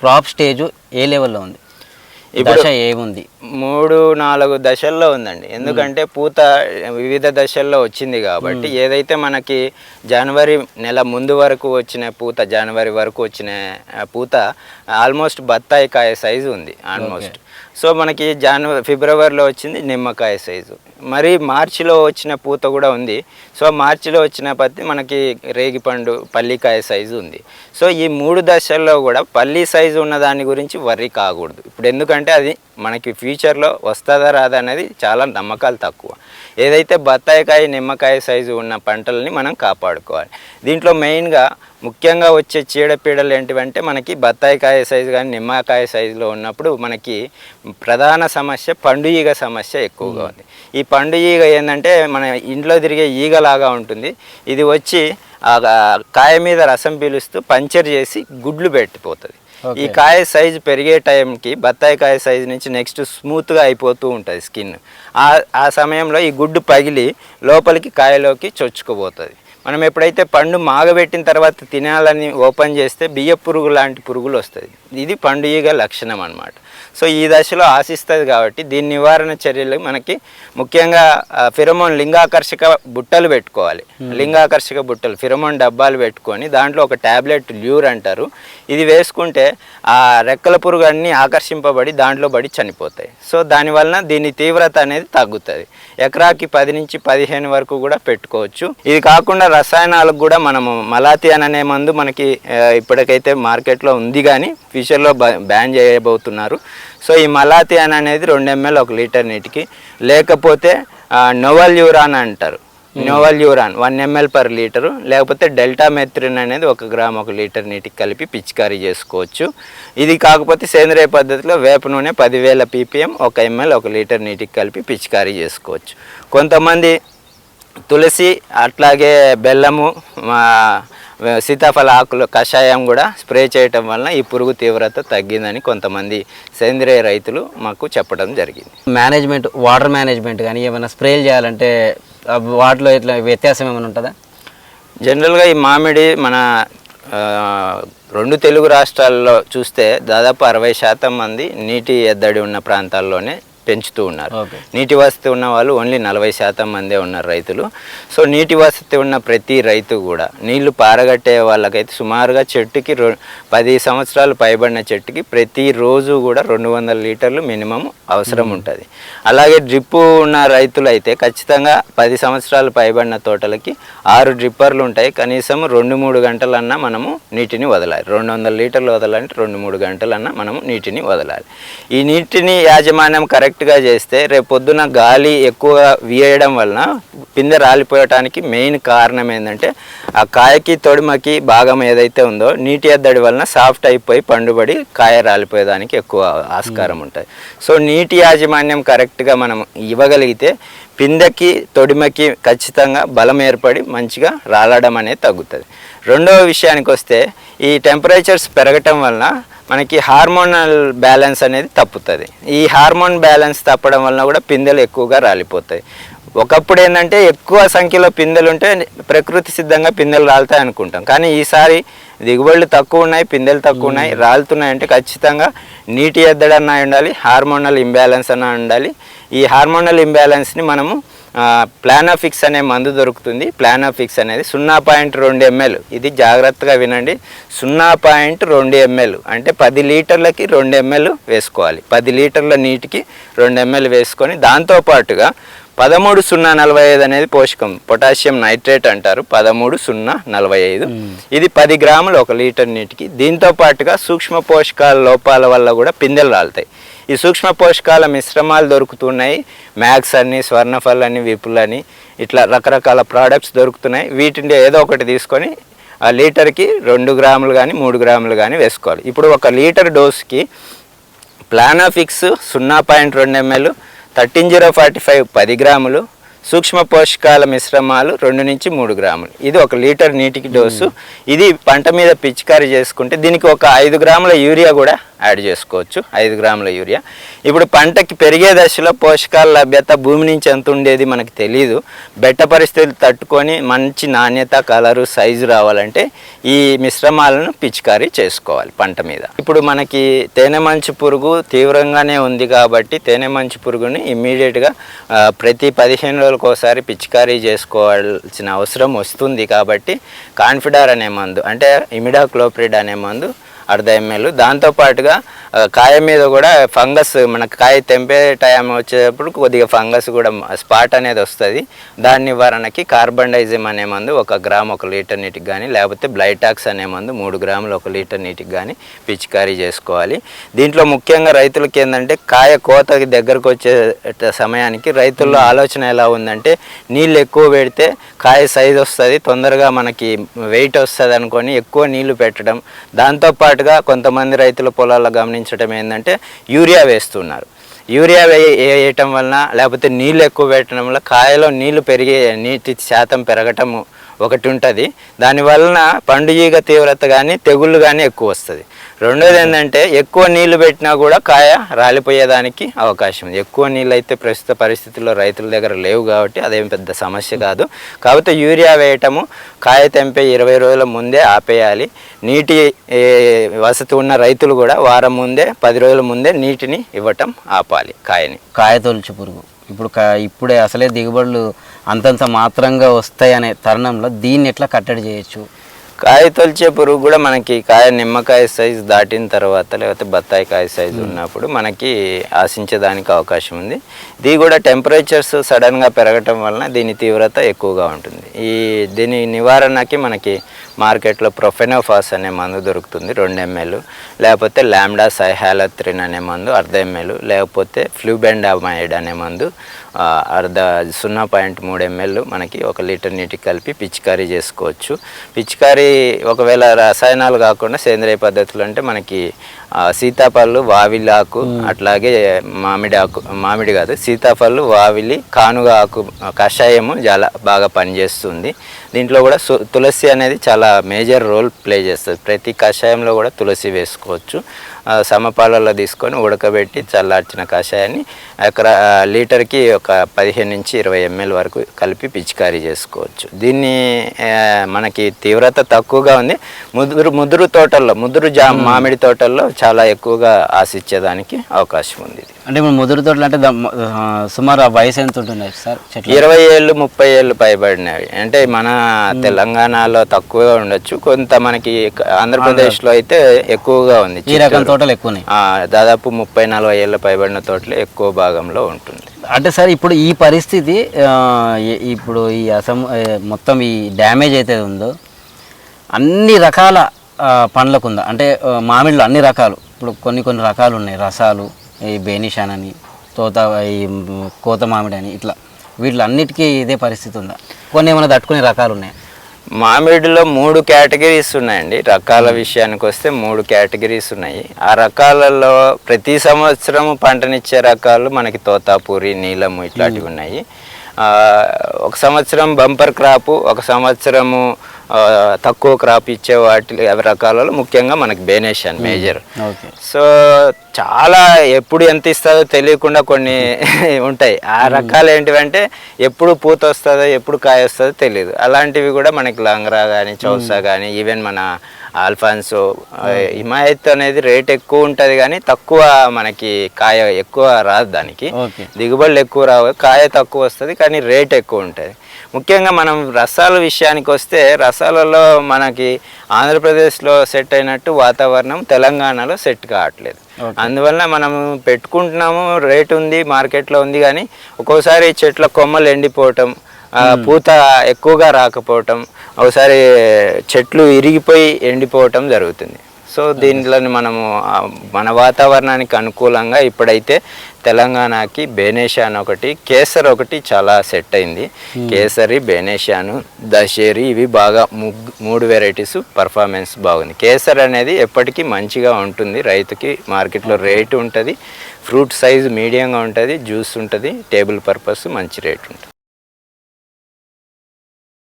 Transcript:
Crop stage ఏ లెవెల్లో ఉంది? దశ ఏముంది మూడు నాలుగు దశల్లో ఉందండి. ఎందుకంటే పూత వివిధ దశల్లో వచ్చింది కాబట్టి ఏదైతే మనకి జనవరి నెల ముందు వరకు వచ్చిన పూత జనవరి వరకు వచ్చిన పూత ఆల్మోస్ట్ బత్తాయి కాయ సైజు ఉంది ఆల్మోస్ట్. సో మనకి జనవరి ఫిబ్రవరిలో వచ్చింది నిమ్మకాయ సైజు. మరి మార్చిలో వచ్చిన పూత కూడా ఉంది. సో మార్చిలో వచ్చిన పత్తి మనకి రేగిపండు పల్లికాయ సైజు ఉంది. సో ఈ మూడు దశల్లో కూడా పల్లి సైజు ఉన్న దాని గురించి వర్రీ కాకూడదు. ఇప్పుడు ఎందుకంటే అది మనకి ఫ్యూచర్లో వస్తుందా రాదా అనేది చాలా నమ్మకాలు తక్కువ. ఏదైతే బత్తాయికాయ నిమ్మకాయ సైజు ఉన్న పంటలని మనం కాపాడుకోవాలి. దీంట్లో మెయిన్గా ముఖ్యంగా వచ్చే చీడపీడలు ఏంటివంటే మనకి బత్తాయికాయ సైజు కానీ నిమ్మకాయ సైజులో ఉన్నప్పుడు మనకి ప్రధాన సమస్య పండు ఈగ సమస్య ఎక్కువగా ఉంది. ఈ పండు ఈగ ఏంటంటే మన ఇంట్లో తిరిగే ఈగలాగా ఉంటుంది. ఇది వచ్చి ఆ కాయ మీద రసం పీలుస్తూ పంచర్ చేసి గుడ్లు పెట్టిపోతుంది. ఈ కాయ సైజు పెరిగే టైంకి బత్తాయి కాయ సైజు నుంచి నెక్స్ట్ స్మూత్గా అయిపోతూ ఉంటుంది స్కిన్ ఆ ఆ సమయంలో ఈ గుడ్డు పగిలి లోపలికి కాయలోకి చొచ్చుకుపోతుంది. మనం ఎప్పుడైతే పండు మాగబెట్టిన తర్వాత తినాలని ఓపెన్ చేస్తే బియ్య పురుగు లాంటి పురుగులు వస్తుంది. ఇది పండు ఈగ లక్షణం అన్నమాట. సో ఈ దశలో ఆశిస్తుంది కాబట్టి దీని నివారణ చర్యలు మనకి ముఖ్యంగా ఫిరమోన్ లింగాకర్షక బుట్టలు పెట్టుకోవాలి. లింగాకర్షక బుట్టలు ఫిరమోన్ డబ్బాలు పెట్టుకొని దాంట్లో ఒక ట్యాబ్లెట్ ల్యూర్ అంటారు. ఇది వేసుకుంటే ఆ రెక్కల పురుగు అన్నీ ఆకర్షింపబడి దాంట్లో పడి చనిపోతాయి. సో దానివలన దీని తీవ్రత అనేది తగ్గుతుంది. ఎకరాకి పది నుంచి పదిహేను వరకు కూడా పెట్టుకోవచ్చు. ఇది కాకుండా రసాయనాలకు కూడా మనము మలాథియాన్ అనే మందు మనకి ఇప్పటికైతే మార్కెట్లో ఉంది కానీ ఫ్యూచర్లో బ్యాన్ చేయబోతున్నారు. సో ఈ మలాథియాన్ అనేది రెండు ఎంఎల్ ఒక లీటర్ నీటికి. లేకపోతే నోవల్ యూరాన్ అంటారు. Novaluron one ML per litre. లేకపోతే డెల్టా మెత్రిన్ అనేది ఒక గ్రామ్ ఒక లీటర్ నీటికి కలిపి పిచికారీ చేసుకోవచ్చు. ఇది కాకపోతే సేంద్రియ పద్ధతిలో వేప నూనె పదివేల పీపీఎం ఒక ఎంఎల్ ఒక లీటర్ నీటికి కలిపి పిచికారీ చేసుకోవచ్చు. కొంతమంది తులసి అట్లాగే బెల్లము సీతాఫల ఆకులు కషాయం కూడా స్ప్రే చేయటం వలన ఈ పురుగు తీవ్రత తగ్గిందని కొంతమంది సేంద్రియ రైతులు మాకు చెప్పడం జరిగింది. మేనేజ్మెంట్ వాటర్ మేనేజ్మెంట్ కానీ ఏమైనా స్ప్రేలు చేయాలంటే వాటిలో ఇట్లా వ్యత్యాసం ఏమైనా ఉంటుందా? జనరల్గా ఈ మామిడి మన రెండు తెలుగు రాష్ట్రాల్లో చూస్తే దాదాపు అరవై శాతం మంది నీటి ఎద్దడి ఉన్న ప్రాంతాల్లోనే పెంచుతూ ఉన్నారు. నీటి వసతి ఉన్న వాళ్ళు ఓన్లీ నలభై శాతం మందే ఉన్నారు రైతులు. సో నీటి వసతి ఉన్న ప్రతి రైతు కూడా నీళ్ళు పారగట్టే వాళ్ళకైతే సుమారుగా చెట్టుకి రొ పది సంవత్సరాలు పైబడిన చెట్టుకి ప్రతిరోజు కూడా రెండు వందల లీటర్లు మినిమం అవసరం ఉంటుంది. అలాగే డ్రిప్పు ఉన్న రైతులు అయితే ఖచ్చితంగా పది సంవత్సరాలు పైబడిన తోటలకి ఆరు డ్రిప్పర్లు ఉంటాయి. కనీసం రెండు మూడు గంటలన్నా మనము నీటిని వదలాలి. రెండు వందల లీటర్లు వదలాలంటే రెండు మూడు గంటలన్నా మనము నీటిని వదలాలి. ఈ నీటిని యాజమాన్యం కరెక్ట్గా చేస్తే రేపు పొద్దున గాలి ఎక్కువగా వీయడం వలన పిందె రాలిపోయటానికి మెయిన్ కారణం ఏంటంటే ఆ కాయకి తొడిమకి భాగం ఏదైతే ఉందో నీటి ఎద్దడి వలన సాఫ్ట్ అయిపోయి పండుబడి కాయ రాలిపోయేదానికి ఎక్కువ ఆస్కారం ఉంటుంది. సో నీటి యాజమాన్యం కరెక్ట్గా మనం ఇవ్వగలిగితే పిందెకి తొడిమకి ఖచ్చితంగా బలం ఏర్పడి మంచిగా రాలడం అనేది తగ్గుతుంది. రెండవ విషయానికి వస్తే ఈ టెంపరేచర్స్ పెరగటం వలన మనకి హార్మోనల్ బ్యాలెన్స్ అనేది తప్పుతుంది. ఈ హార్మోన్ బ్యాలెన్స్ తప్పడం వలన కూడా పిందెలు ఎక్కువగా రాలిపోతాయి. ఒకప్పుడు ఏంటంటే ఎక్కువ సంఖ్యలో పిందెలు ఉంటే ప్రకృతి సిద్ధంగా పిందెలు రాలుతాయి అనుకుంటాం. కానీ ఈసారి దిగుబడులు తక్కువ ఉన్నాయి పిందెలు తక్కువ ఉన్నాయి రాలుతున్నాయి అంటే ఖచ్చితంగా నీటి ఎద్దడన్నా ఉండాలి హార్మోనల్ ఇంబ్యాలెన్స్ అన్న ఉండాలి. ఈ హార్మోనల్ ఇంబ్యాలెన్స్ని మనము ప్లానాఫిక్స్ అనే మందు దొరుకుతుంది. ప్లానాఫిక్స్ అనేది సున్నా పాయింట్ రెండు ఎంఎల్. ఇది జాగ్రత్తగా వినండి. సున్నా పాయింట్ రెండు ఎంఎల్. అంటే పది లీటర్లకి రెండు ఎంఎల్ వేసుకోవాలి. పది లీటర్ల నీటికి రెండు ఎంఎల్ వేసుకొని దాంతోపాటుగా పదమూడు సున్నా నలభై ఐదు అనేది పోషకం పొటాషియం నైట్రేట్ అంటారు. పదమూడు సున్నా నలభై ఐదు. ఇది పది గ్రాములు ఒక లీటర్ నీటికి. దీంతో పాటుగా సూక్ష్మ పోషకాల లోపాల వల్ల కూడా పిందెలు రాలుతాయి. ఈ సూక్ష్మ పోషకాల మిశ్రమాలు దొరుకుతున్నాయి. మ్యాక్స్ అని స్వర్ణఫల్ అని విపుల్ అని ఇట్లా రకరకాల ప్రోడక్ట్స్ దొరుకుతున్నాయి. వీటిని ఏదో ఒకటి తీసుకొని ఆ లీటర్కి రెండు గ్రాములు కానీ మూడు గ్రాములు కానీ వేసుకోవాలి. ఇప్పుడు ఒక లీటర్ డోస్కి ప్లానాఫిక్స్ సున్నా పాయింట్ రెండు ML thirteen zero forty five పది గ్రాములు సూక్ష్మ పోషకాల మిశ్రమాలు రెండు నుంచి మూడు గ్రాములు. ఇది ఒక లీటర్ నీటికి డోసు. ఇది పంట మీద పిచికారీ చేసుకుంటే దీనికి ఒక ఐదు గ్రాముల యూరియా కూడా యాడ్ చేసుకోవచ్చు. ఐదు గ్రాముల యూరియా. ఇప్పుడు పంటకి పెరిగే దశలో పోషకాల లభ్యత భూమి నుంచి ఎంత ఉండేది మనకు తెలియదు బెట్ట పరిస్థితులు తట్టుకొని మంచి నాణ్యత కలరు సైజు రావాలంటే ఈ మిశ్రమాలను పిచికారీ చేసుకోవాలి పంట మీద. ఇప్పుడు మనకి తేనె మంచు పురుగు తీవ్రంగానే ఉంది కాబట్టి తేనె మంచు పురుగుని ఇమ్మీడియట్గా ప్రతి పదిహేను రోజులకు ఒకసారి పిచికారీ చేసుకోవాల్సిన అవసరం వస్తుంది కాబట్టి కాన్ఫిడార్ అనే మందు అంటే ఇమిడాక్లోప్రిడ్ అనే మందు అర్ధ ఎంఎల్. దాంతోపాటుగా కాయ మీద కూడా ఫంగస్ మన కాయ తెంపే టైం వచ్చేటప్పుడు కొద్దిగా ఫంగస్ కూడా స్పాట్ అనేది వస్తుంది. దాని నివారణకి కార్బండైజిమ్ అనే మందు ఒక గ్రామ్ ఒక లీటర్ నీటికి కానీ లేకపోతే బ్లైటాక్స్ అనే మందు మూడు గ్రాములు ఒక లీటర్ నీటికి కానీ పిచికారీ చేసుకోవాలి. దీంట్లో ముఖ్యంగా రైతులకి ఏంటంటే కాయ కోతకి దగ్గరకు వచ్చే సమయానికి రైతుల్లో ఆలోచన ఎలా ఉందంటే నీళ్ళు ఎక్కువ పెడితే కాయ సైజ్ వస్తుంది తొందరగా మనకి వెయిట్ వస్తుంది అనుకొని ఎక్కువ నీళ్ళు పెట్టడం. దాంతోపాటుగా కొంతమంది రైతుల పొలాల్లో గమనించడం ఏంటంటే యూరియా వేస్తున్నారు. యూరియా వేయటం వలన లేకపోతే నీళ్ళు ఎక్కువ పెట్టడం వల్ల కాయలో నీళ్ళు పెరిగే నీటి శాతం పెరగటము ఒకటి ఉంటుంది. దానివలన పండుగ తీవ్రత కానీ తెగుళ్ళు కానీ ఎక్కువ వస్తుంది. రెండోది ఏంటంటే ఎక్కువ నీళ్ళు పెట్టినా కూడా కాయ రాలిపోయేదానికి అవకాశం ఉంది. ఎక్కువ నీళ్ళు అయితే ప్రస్తుత పరిస్థితుల్లో రైతుల దగ్గర లేవు కాబట్టి అదేం పెద్ద సమస్య కాదు. కాకపోతే యూరియా వేయటము కాయ తెంపే ఇరవై రోజుల ముందే ఆపేయాలి. నీటి వసతి ఉన్న రైతులు కూడా వారం ముందే పది రోజుల ముందే నీటిని ఇవ్వటం ఆపాలి కాయని. కాయ తొలుచు పురుగు. ఇప్పుడు కా ఇప్పుడే అసలే దిగుబడులు అంతంత మాత్రంగా వస్తాయనే తరుణంలో దీన్ని ఎట్లా కట్టడి చేయొచ్చు? కాయ తొలిచే పురుగు కూడా మనకి కాయ నిమ్మకాయ సైజు దాటిన తర్వాత లేకపోతే బత్తాయి కాయ సైజు ఉన్నప్పుడు మనకి ఆశించేదానికి అవకాశం ఉంది. ఇది కూడా టెంపరేచర్స్ సడన్గా పెరగటం వలన దీని తీవ్రత ఎక్కువగా ఉంటుంది. ఈ దీని నివారణకి మనకి మార్కెట్లో ప్రొఫెనోఫాస్ అనే మందు దొరుకుతుంది రెండు ఎంఎల్ లేకపోతే ల్యాండా సైహాలత్రిన్ అనే మందు అర్ధ ఎంఎల్ లేకపోతే ఫ్లూబెండామైడ్ అనే మందు అర్ధ సున్నా పాయింట్ మూడు ఎంఎల్ మనకి ఒక లీటర్ నీటికి కలిపి పిచికారీ చేసుకోవచ్చు. పిచికారీ ఒకవేళ రసాయనాలు కాకుండా సేంద్రియ పద్ధతులు అంటే మనకి సీతాఫళ్ళు వావిలి ఆకు అట్లాగే మామిడి ఆకు మామిడి కాదు సీతాఫళ్ళు వావిలి కానుగ ఆకు కషాయము చాలా బాగా పనిచేస్తుంది. దీంట్లో కూడా తులసి అనేది చాలా మేజర్ రోల్ ప్లే చేస్తుంది. ప్రతి కషాయంలో కూడా తులసి వేసుకోవచ్చు. సమపాలలో తీసుకొని ఉడకబెట్టి చల్లార్చిన కషాయాన్ని ఎకర లీటర్కి ఒక పదిహేను నుంచి ఇరవై ఎంఎల్ వరకు కలిపి పిచికారీ చేసుకోవచ్చు. దీన్ని మనకి తీవ్రత తక్కువగా ఉంది. ముదురు ముదురు తోటల్లో ముదురు జా మామిడి తోటల్లో చాలా ఎక్కువగా ఆశించేదానికి అవకాశం ఉంది ఇది. అంటే ఇప్పుడు ముదురు తోటలు అంటే సుమారు ఆ వయసు ఎంత ఉంటున్నాయి సార్? ఇరవై ఏళ్ళు ముప్పై ఏళ్ళు పైబడినవి. అంటే మన తెలంగాణలో తక్కువగా ఉండొచ్చు. కొంత మనకి ఆంధ్రప్రదేశ్లో అయితే ఎక్కువగా ఉంది ఈ రకం తోటలు ఎక్కువ దాదాపు ముప్పై నలభై ఏళ్ళ పైబడిన తోటలు ఎక్కువ భాగంలో ఉంటుంది. అంటే సార్ ఇప్పుడు ఈ పరిస్థితి ఇప్పుడు ఈ అసం మొత్తం ఈ డ్యామేజ్ అయితే ఉందో అన్ని రకాల పండ్లకు ఉందా? అంటే మామిడిలో అన్ని రకాలు. ఇప్పుడు కొన్ని కొన్ని రకాలు ఉన్నాయి. రసాలు ఈ బేనిషాన్ అని తోత ఈ కోత మామిడి అని ఇట్లా. వీటిలో అన్నిటికీ ఇదే పరిస్థితి ఉందా? కొన్ని ఏమైనా తట్టుకునే రకాలు ఉన్నాయి? మామిడిలో మూడు కేటగిరీస్ ఉన్నాయండి. రకాల విషయానికి వస్తే మూడు కేటగిరీస్ ఉన్నాయి. ఆ రకాలలో ప్రతి సంవత్సరం పంటనిచ్చే రకాలు మనకి తోతాపూరి నీలము ఇట్లాంటివి ఉన్నాయి. ఒక సంవత్సరం బంపర్ క్రాపు ఒక సంవత్సరము తక్కువ క్రాప్ ఇచ్చే వాటి రకాలలో ముఖ్యంగా మనకి బేనేషన్ మేజర్. ఓకే సో చాలా ఎప్పుడు ఎంత ఇస్తుందో తెలియకుండా కొన్ని ఉంటాయి. ఆ రకాలు ఏంటివంటే ఎప్పుడు పూత వస్తుందో ఎప్పుడు కాయ వస్తుందో తెలియదు. అలాంటివి కూడా మనకి లాంగ్రా కానీ చౌసా కానీ ఈవెన్ మన ఆల్ఫాన్సో హిమాయత్ అనేది రేట్ ఎక్కువ ఉంటుంది కానీ తక్కువ మనకి కాయ ఎక్కువ రాదు దానికి. దిగుబడులు ఎక్కువ రావు కాయ తక్కువ వస్తుంది కానీ రేట్ ఎక్కువ ఉంటుంది. ముఖ్యంగా మనం రసాల విషయానికి వస్తే రసాలలో మనకి ఆంధ్రప్రదేశ్లో సెట్ అయినట్టు వాతావరణం తెలంగాణలో సెట్ కావట్లేదు. అందువల్ల మనం పెట్టుకుంటున్నాము రేట్ ఉంది మార్కెట్లో ఉంది కానీ ఒక్కోసారి చెట్ల కొమ్మలు ఎండిపోవటం ఆ, పూత ఎక్కువగా రాకపోవటం ఒకసారి చెట్లు ఇరిగిపోయి ఎండిపోవటం జరుగుతుంది. సో దీంట్లో మనము మన వాతావరణానికి అనుకూలంగా ఇప్పుడైతే తెలంగాణకి బేనేషాన్ ఒకటి కేసర్ ఒకటి చాలా సెట్ అయింది. కేసరి బేనేషాను దశేరి ఇవి బాగా ముగ్గు మూడు వెరైటీస్ పర్ఫార్మెన్స్ బాగుంది. కేసర్ అనేది ఎప్పటికీ మంచిగా ఉంటుంది. రైతుకి మార్కెట్లో రేటు ఉంటుంది. ఫ్రూట్ సైజ్ మీడియంగా ఉంటుంది. జ్యూస్ ఉంటుంది. టేబుల్ పర్పస్ మంచి రేట్ ఉంటుంది.